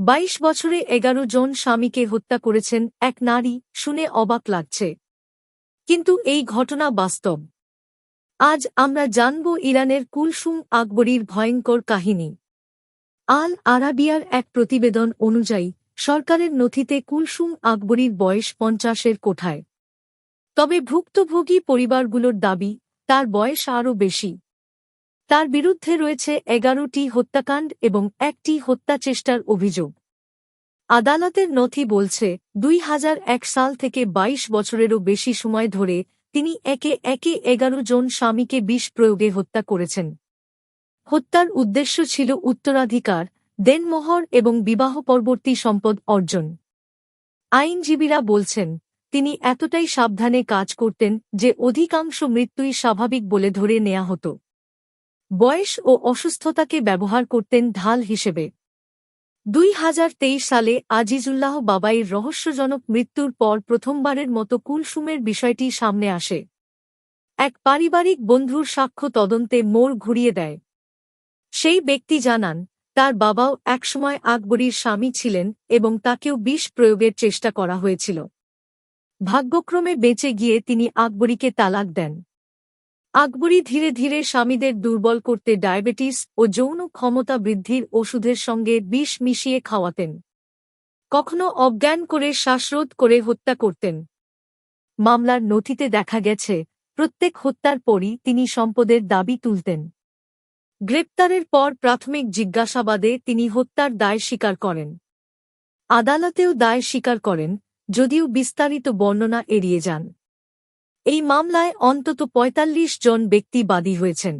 বাইশ বছরে এগারো জন স্বামীকে হত্যা করেছেন এক নারী, শুনে অবাক লাগছে। কিন্তু এই ঘটনা বাস্তব। আজ আমরা জানব ইরানের কুলসুম আকবরীর ভয়ঙ্কর কাহিনী। আল আরাবিয়ার এক প্রতিবেদন অনুযায়ী, সরকারের নথিতে কুলসুম আকবরীর বয়স পঞ্চাশের কোঠায়। তবে ভুক্তভোগী পরিবারগুলোর দাবি, তার বয়স আরও বেশি। তার বিরুদ্ধে রয়েছে এগারোটি হত্যাকাণ্ড এবং একটি হত্যাচেষ্টার অভিযোগ। আদালতের নথি বলছে, দুই হাজার এক সাল থেকে ২২ বছরেরও বেশি সময় ধরে তিনি একে একে এগারো জন স্বামীকে বিষ প্রয়োগে হত্যা করেছেন। হত্যার উদ্দেশ্য ছিল উত্তরাধিকার, দেনমোহর এবং বিবাহ পরবর্তী সম্পদ অর্জন। আইনজীবীরা বলছেন, তিনি এতটাই সাবধানে কাজ করতেন যে অধিকাংশ মৃত্যুই স্বাভাবিক বলে ধরে নেয়া হতো। বয়স ও অসুস্থতাকে ব্যবহার করতেন ঢাল হিসেবে। দুই হাজার তেইশ সালে আজিজুল্লাহ বাবাইয়ের রহস্যজনক মৃত্যুর পর প্রথমবারের মতো কুলসুমের বিষয়টি সামনে আসে। এক পারিবারিক বন্ধুর সাক্ষ্য তদন্তে মোড় ঘুরিয়ে দেয়। সেই ব্যক্তি জানান, তার বাবাও একসময় আকবরীর স্বামী ছিলেন এবং তাকেও বিষ প্রয়োগের চেষ্টা করা হয়েছিল। ভাগ্যক্রমে বেঁচে গিয়ে তিনি আকবরীকে তালাক দেন। আকবরী ধীরে ধীরে স্বামীদের দুর্বল করতে ডায়াবেটিস ও যৌন ক্ষমতা বৃদ্ধির ওষুধের সঙ্গে বিষ মিশিয়ে খাওয়াতেন। কখনো অজ্ঞান করে শ্বাসরোধ করে হত্যা করতেন। মামলার নথিতে দেখা গেছে, প্রত্যেক হত্যার পরই তিনি সম্পদের দাবি তুলতেন। গ্রেপ্তারের পর প্রাথমিক জিজ্ঞাসাবাদে তিনি হত্যার দায় স্বীকার করেন। আদালতেও দায় স্বীকার করেন, যদিও বিস্তারিত বর্ণনা এড়িয়ে যান। এই মামলায় অন্তত ৪৫ জন ব্যক্তি বাদী হয়েছেন।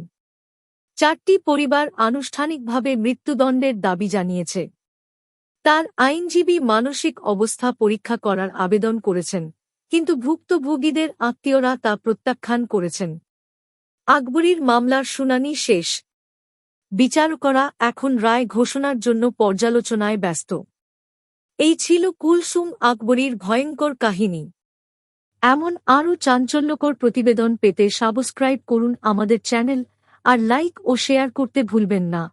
চারটি পরিবার আনুষ্ঠানিকভাবে মৃত্যুদণ্ডের দাবি জানিয়েছে। তার আইনজীবী মানসিক অবস্থা পরীক্ষা করার আবেদন করেছেন, কিন্তু ভুক্তভোগীদের আত্মীয়রা তা প্রত্যাখ্যান করেছেন। আকবরীর মামলার শুনানি শেষ। বিচারকরা এখন রায় ঘোষণার জন্য পর্যালোচনায় ব্যস্ত। এই ছিল কুলসুম আকবরীর ভয়ঙ্কর কাহিনী। এমন আরও চাঞ্চল্যকর প্রতিবেদন পেতে সাবস্ক্রাইব করুন আমাদের চ্যানেল আর লাইক ও শেয়ার করতে ভুলবেন না।